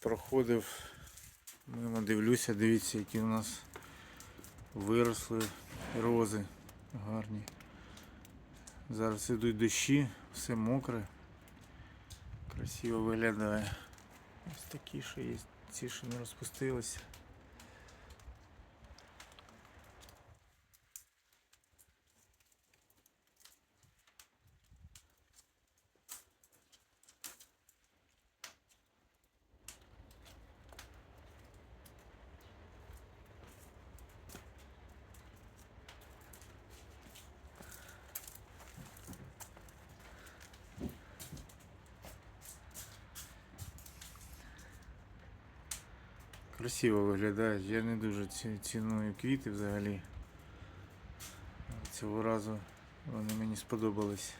проходив, мимо дивлюся, дивіться, які у нас виросли рози гарні. Зараз ідуть дощі, все мокре. Красиво виглядає. Ось такі, що є, ці, що не розпустилися. Красиво виглядають. Я не дуже ціную квіти взагалі. Цього разу вони мені сподобались.